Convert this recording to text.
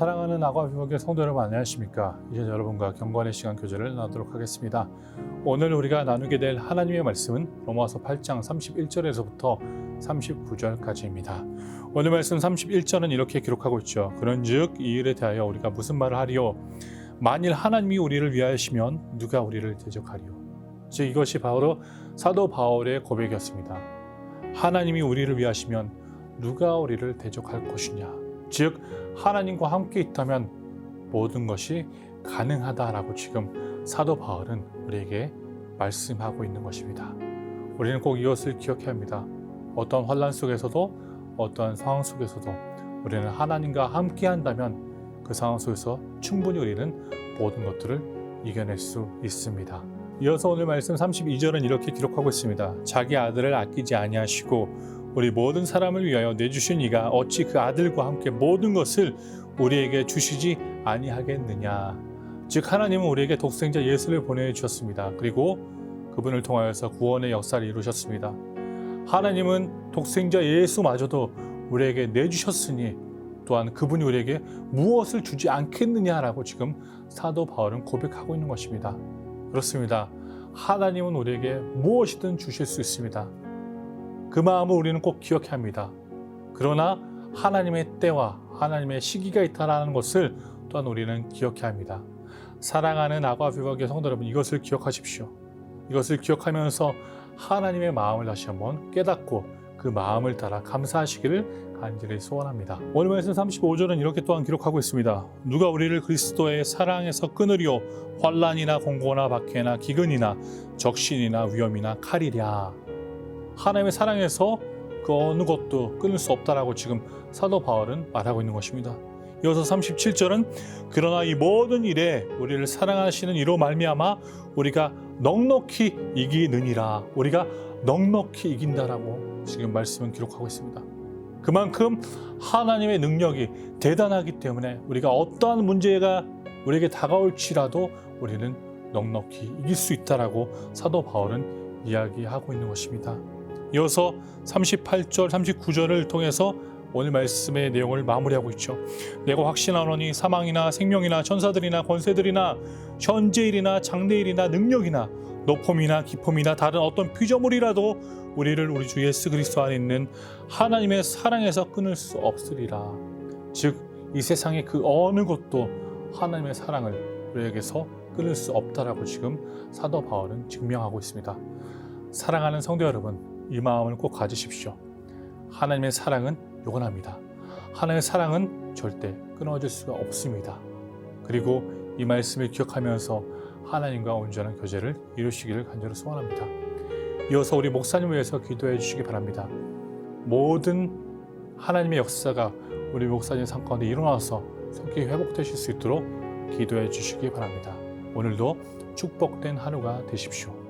사랑하는 아과 비목의 성도 여러분 안녕하십니까? 이제 여러분과 경건의 시간 교제를 나누도록 하겠습니다. 오늘 우리가 나누게 될 하나님의 말씀은 로마서 8장 31절에서부터 39절까지입니다. 오늘 말씀 31절은 이렇게 기록하고 있죠. 그런즉 이 일에 대하여 우리가 무슨 말을 하리요? 만일 하나님이 우리를 위하시면 누가 우리를 대적하리요? 즉 이것이 바로 사도 바울의 고백이었습니다. 하나님이 우리를 위하시면 누가 우리를 대적할 것이냐? 즉 하나님과 함께 있다면 모든 것이 가능하다라고 지금 사도 바울은 우리에게 말씀하고 있는 것입니다. 우리는 꼭 이것을 기억해야 합니다. 어떤 환란 속에서도 어떠한 상황 속에서도 우리는 하나님과 함께 한다면 그 상황 속에서 충분히 우리는 모든 것들을 이겨낼 수 있습니다. 이어서 오늘 말씀 32절은 이렇게 기록하고 있습니다. 자기 아들을 아끼지 아니하시고 우리 모든 사람을 위하여 내주신 이가 어찌 그 아들과 함께 모든 것을 우리에게 주시지 아니하겠느냐. 즉 하나님은 우리에게 독생자 예수를 보내 주셨습니다. 그리고 그분을 통하여서 구원의 역사를 이루셨습니다. 하나님은 독생자 예수마저도 우리에게 내주셨으니 또한 그분이 우리에게 무엇을 주지 않겠느냐라고 지금 사도 바울은 고백하고 있는 것입니다. 그렇습니다. 하나님은 우리에게 무엇이든 주실 수 있습니다. 그 마음을 우리는 꼭 기억해야 합니다. 그러나 하나님의 때와 하나님의 시기가 있다라는 것을 또한 우리는 기억해야 합니다. 사랑하는 아과 비박의 성도 여러분 이것을 기억하십시오. 이것을 기억하면서 하나님의 마음을 다시 한번 깨닫고 그 마음을 따라 감사하시기를 간절히 소원합니다. 오늘 말씀 35절은 이렇게 또한 기록하고 있습니다. 누가 우리를 그리스도의 사랑에서 끊으리요 환란이나 공고나 박해나 기근이나 적신이나 위험이나 칼이랴. 하나님의 사랑에서 그 어느 것도 끊을 수 없다라고 지금 사도 바울은 말하고 있는 것입니다. 이어서 37절은 그러나 이 모든 일에 우리를 사랑하시는 이로 말미암아 우리가 넉넉히 이기느니라. 우리가 넉넉히 이긴다라고 지금 말씀은 기록하고 있습니다. 그만큼 하나님의 능력이 대단하기 때문에 우리가 어떠한 문제가 우리에게 다가올지라도 우리는 넉넉히 이길 수 있다라고 사도 바울은 이야기하고 있는 것입니다. 이어서 38절, 39절을 통해서 오늘 말씀의 내용을 마무리하고 있죠. 내가 확신하노니 사망이나 생명이나 천사들이나 권세들이나 현재일이나 장래일이나 능력이나 높음이나 깊음이나 다른 어떤 피조물이라도 우리를 우리 주 예수 그리스도 안에 있는 하나님의 사랑에서 끊을 수 없으리라. 즉 이 세상의 그 어느 것도 하나님의 사랑을 우리에게서 끊을 수 없다라고 지금 사도 바울은 증명하고 있습니다. 사랑하는 성도 여러분, 이 마음을 꼭 가지십시오. 하나님의 사랑은 영원합니다. 하나님의 사랑은 절대 끊어질 수가 없습니다. 그리고 이 말씀을 기억하면서 하나님과 온전한 교제를 이루시기를 간절히 소원합니다. 이어서 우리 목사님을 위해서 기도해 주시기 바랍니다. 모든 하나님의 역사가 우리 목사님 삶 가운데 일어나서 성격이 회복되실 수 있도록 기도해 주시기 바랍니다. 오늘도 축복된 하루가 되십시오.